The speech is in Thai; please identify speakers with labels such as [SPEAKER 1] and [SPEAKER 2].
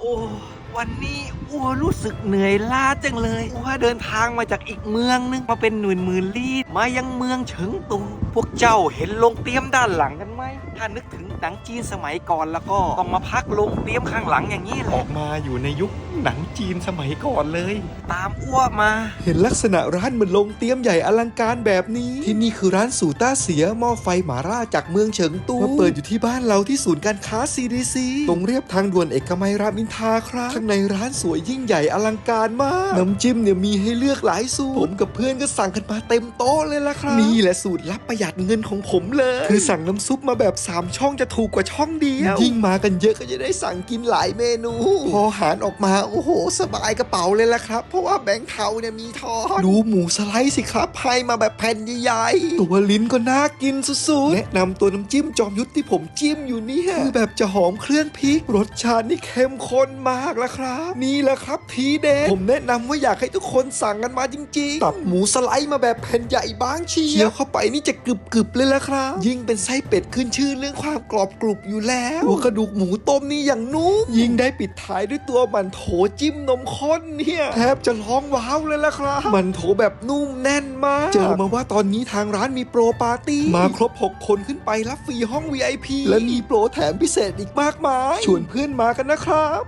[SPEAKER 1] โอ้วันนี้อัวรู้สึกเหนื่อยล้าจังเลยอัวเดินทางมาจากอีกเมืองนึงมาเป็นหน่วยหมื่นลี้มายังเมืองเฉิงตูพวกเจ้าเห็นลงเตรียมด้านหลังกันไหม ถ้านึกถึงหนังจีนสมัยก่อนแล้วก็ต้องมาพักลงเตรียมข้างหลังอย่างนี้แห
[SPEAKER 2] อ
[SPEAKER 1] ละ
[SPEAKER 2] อกมาอยู่ในยุคหนังจีนสมัยก่อนเลย
[SPEAKER 1] ตามอ้วมา
[SPEAKER 2] เห็นลักษณะร้านเหมือนโรงเตรียมใหญ่อลังการแบบนี้ ที่นี่คือร้านสูต้าเสียหม้อไฟหมาล่าจากเมืองเฉิงตูมาเปิดอยู่ที่บ้านเราที่ศูนย์การค้า CDC ตรงเรียบทางด่วนเอกมัยรามอินทราครับข้างในร้านสวยยิ่งใหญ่อลังการมาก น้ำจิ้มเนี่ยมีให้เลือกหลายสูตร ผมกับเพื่อนก็สั่งกันมาเต็มโต๊ะเลยละครับ นี่แหละสูตรลับประหยัดเงินของผมเลย คือสั่งน้ำซุปมาแบบ 3 ช่องจะถูกกว่าช่องเดียว ยิ่งมากันเยอะก็จะได้สั่งกินหลายเมนู พอหารออกมาโอ้โห สบายกระเป๋าเลยละครับ เพราะว่าแบงค์เทาเนี่ยมีทอนดูหมูสไลด์สิครับให้มาแบบแผ่นใหญ่ๆตัวลิ้นก็น่ากินสุดๆแนะนำตัวน้ำจิ้มจอมยุทธที่ผมจิ้มอยู่เนี่ยคือแบบจะหอมเครื่องพริก รสชาตินี่เข้มข้นมากแล้วครับ นี่แหละครับทีเด็ดผมแนะนำว่าอยากให้ทุกคนสั่งกันมาจริงๆตับหมูสไลด์มาแบบแผ่นใหญ่บางเชียวเคี้ยวเข้าไปนี่จะกรึบๆเลยละครับ ยิ่งเป็นไส้เป็ดขึ้นชื่อเรื่องความกรอบกรุบอยู่แล้วหัวกระดูกหมูต้มนี่อย่างนุ่มยิ่งได้ปิดท้ายด้วยตัวมันโถจิ้มนมข้นเนี่ยแทบจะร้องว้าวเลยละครับ มันโถแบบนุ่มแน่นมาก เจอมาว่าตอนนี้ทางร้านมีโปรปาร์ตี้ มาครบ 6 คนขึ้นไปรับฟรีห้อง VIP และมีโปรแถมพิเศษอีกมากมาย ชวนเพื่อนมากันนะครับ